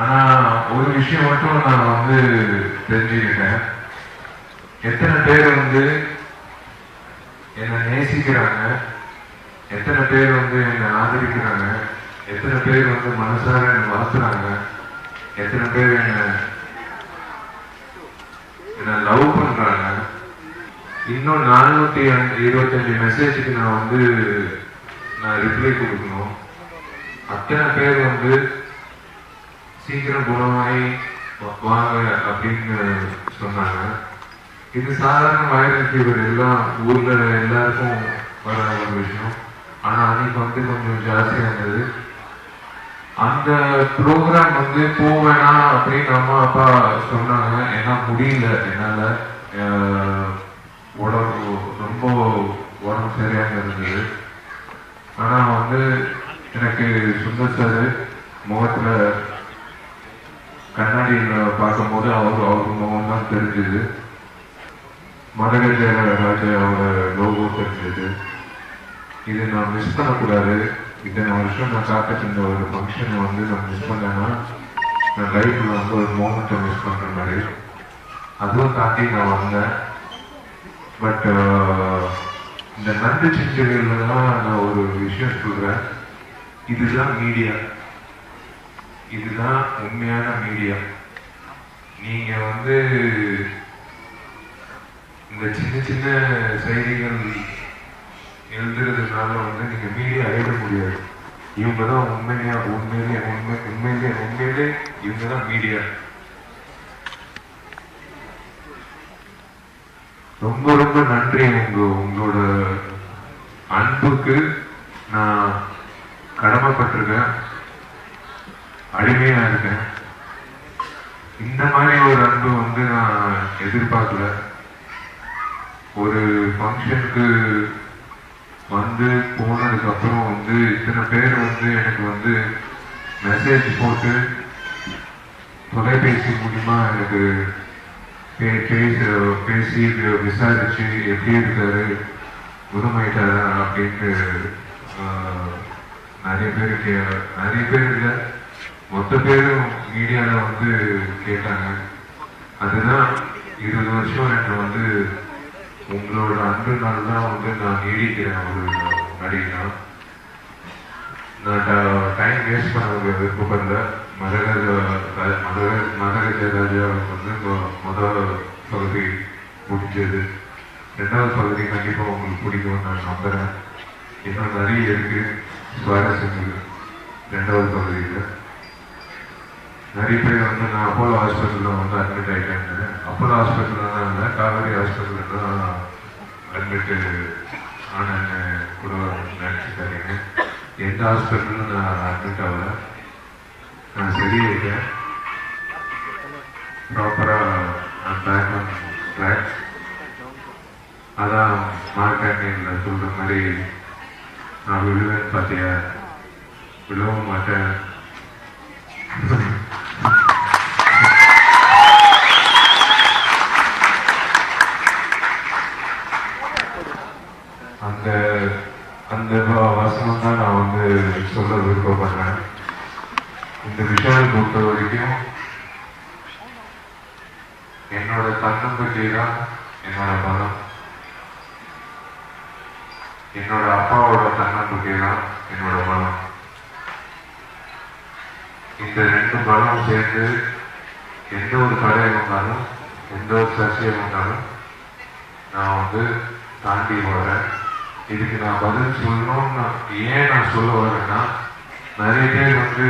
ஆனா ஒரு விஷயம் மட்டும் நான் வந்து தெரிஞ்சுக்கிட்டேன். எத்தனை பேர் வந்து என்னை நேசிக்கிறாங்க எத்தனை பேர் வந்து என்னை ஆதரிக்கிறாங்க எத்தனை பேர் வந்து மனசார என்னை வளர்த்துறாங்க எத்தனை பேர் என்ன என்ன லவ் பண்றாங்க. இன்னும் நானூத்தி இருபத்தஞ்சு மெசேஜுக்கு நான் வந்து நான் ரிப்ளை கொடுக்கணும். அத்தனை பேர் வந்து சீக்கிரம் குணமாயி வாங்க அப்படின்னு சொன்னாங்க. இது சாதாரண வைரல் ஃபீவர் எல்லாம் ஊர்ல எல்லாருக்கும் வர ஒரு விஷயம். ஆனா அன்னைக்கு வந்து கொஞ்சம் ஜாஸ்தியா இருந்தது அந்த ப்ரோக்ராம் வந்து போவேணா அப்படின்னு அம்மா அப்பா சொன்னாங்க. ஏன்னா முடியல. என்னால அஹ், உடம்பு ரொம்ப உடம்பு சரியாக இருந்தது. ஆனா வந்து எனக்கு சுந்தர் சார் முகத்துல கண்ணாடியில் பார்க்கும்போது அவர் அவர் முகம் தான் தெரிஞ்சது மகராஜ ராஜாவோட லோகோ தெரிஞ்சது. இது நான் மிஸ் பண்ணக்கூடாது. இத்தனை வருஷம் நான் காத்துட்டு ஒரு ஃபங்க்ஷனை வந்து நான் மிஸ் பண்ணேன்னா நான் லைஃப்பில் வந்து ஒரு மோமெண்ட்டை மிஸ் பண்ணுற மாதிரி. அதுவும் தாண்டி நான் வந்தேன். பட் இந்த நன்றி செஞ்சதுல நான் ஒரு விஷயம் சொல்கிறேன் இதுதான் மீடியா இதுதான் உண்மையான மீடியா நீங்க வந்து இந்த சின்ன சின்ன செய்திகள் எழுதுறதுனால வந்து நீங்க மீடியா எழுத முடியாது. இவங்க தான் உண்மையா உண்மையிலே உண்மை உண்மையிலே உண்மையிலே இவங்க தான் மீடியா ரொம்ப ரொம்ப நன்றி உங்க உங்களோட அன்புக்கு நான் கடமைப்பட்டிருக்கேன். அடிமையா இருக்கேன். இந்த மாதிரி ஒரு அன்பு வந்து நான் எதிர்பார்க்கல. ஒரு ஃபங்க்ஷனுக்கு வந்து போனதுக்கு அப்புறம் வந்து இத்தனை பேர் வந்து எனக்கு வந்து மெசேஜ் போட்டு தொலைபேசி மூலியமா எனக்கு பேசி விசாரிச்சு எப்படி இருக்காரு குணமாயிட்டாரா அப்படின்ட்டு நிறைய பேர் நிறைய பேர் இல்லை. மொத்த பேரும் மீடியால வந்து கேட்டாங்க. அதுதான் இருபது வருஷம் என்னை வந்து உங்களோட அன்புனால தான் வந்து நான் நீடிக்கிறேன் ஒரு நடிகனா. நான் டைம் வேஸ்ட் பண்ண விருப்பப்படல. மகராஜ மதர மகராஜ ராஜாவுக்கு வந்து முதல் பகுதி முடிஞ்சது. ரெண்டாவது பகுதி கண்டிப்பாக உங்களுக்கு பிடிக்கும்னு நான் நம்புறேன். இன்னும் நிறைய இருக்கு. சுவாரஸ்யங்கள். ரெண்டாவது பகுதியில். நிறைய பேர் வந்து நான் அப்போலோ ஹாஸ்பிட்டலில் வந்து அட்மிட் ஆகிட்டேன் அப்போலோ ஹாஸ்பிட்டலில் தான் இல்லை காவேரி ஹாஸ்பிட்டலில் தான் அட்மிட் ஆனேன்னு கூட நினச்சிக்காதீங்க. எந்த ஹாஸ்பிட்டலும் நான் அட்மிட் ஆகல. நான் சரியாயிட்டேன். ப்ராப்பராக பேக் ஆன் ட்ராக் அதான் மார்க்கெட்டிங்கில் சொல்கிற மாதிரி நான் விழுவேன் பார்த்தியா? விழவும் மாட்டேன் அந்த அந்த வசனம் தான் நான் வந்து சொல்ல விருப்பப்படுறேன். இந்த விஷயம் பொறுத்த வரைக்கும் என்னோட தன்னம்பிக்கை தான் என்னோட பலம். என்னோட அப்பாவோட தன்னம்பிக்கை தான் என்னோட பலம். இந்த ரெண்டு பலம் சேர்ந்து எந்த ஒரு கடையை வந்தாலும் எந்த ஒரு சர்ச்சையை வந்தாலும் நான் வந்து தாண்டி வரேன் இதுக்கு நான் பதில் சொல்லணும்னு ஏன் நான் சொல்ல வரேன்னா நிறைய பேர் வந்து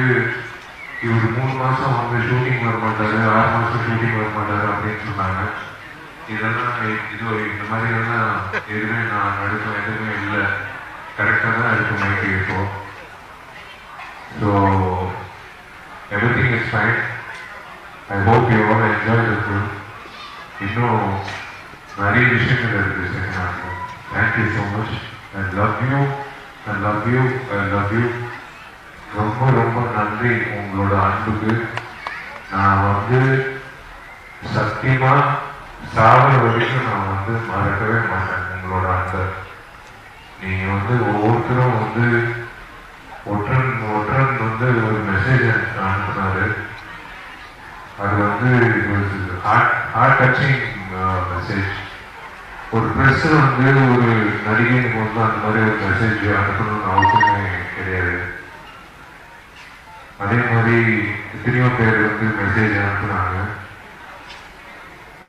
இவர் மூணு மாதம் வந்து ஷூட்டிங் வர மாட்டாரு ஆறு மாதம் ஷூட்டிங் வர மாட்டாரு அப்படின்னு சொன்னாங்க. இதெல்லாம் இது இந்த மாதிரி எல்லாம் எதுவுமே நான் நடக்கும் எதுவுமே இல்லை. கரெக்டாக தான் இருக்கும் மைக்கு இப்போ so everything is fine I hope you all enjoy the இன்னும் நிறைய விஷயங்கள் இருக்கு second Thank you so much. I love you I love you I love you ரொம்ப ரொம்ப நன்றி உங்களோட அன்புக்கு. நான் வந்து சத்தியமா சாவர வரைக்கும் நான் வந்து மறக்கவே மாட்டேன் உங்களோட அன்பை. நீங்க வந்து ஒவ்வொருத்தரும் வந்து ஒற்றன் ஒற்றன் வந்து ஒரு மெசேஜ் அனுப்புனாரு. அது வந்து ஹார்ட் டச்சிங் மெசேஜ் ஒரு ப்ரெஸ் வந்து ஒரு நடிகைக்கு வந்து அந்த மாதிரி ஒரு மெசேஜ் அனுப்பணும்னு அவசியமே கிடையாது. அதே மாதிரி எத்தனையோ பேர் வந்து மெசேஜ் அனுப்புனாங்க.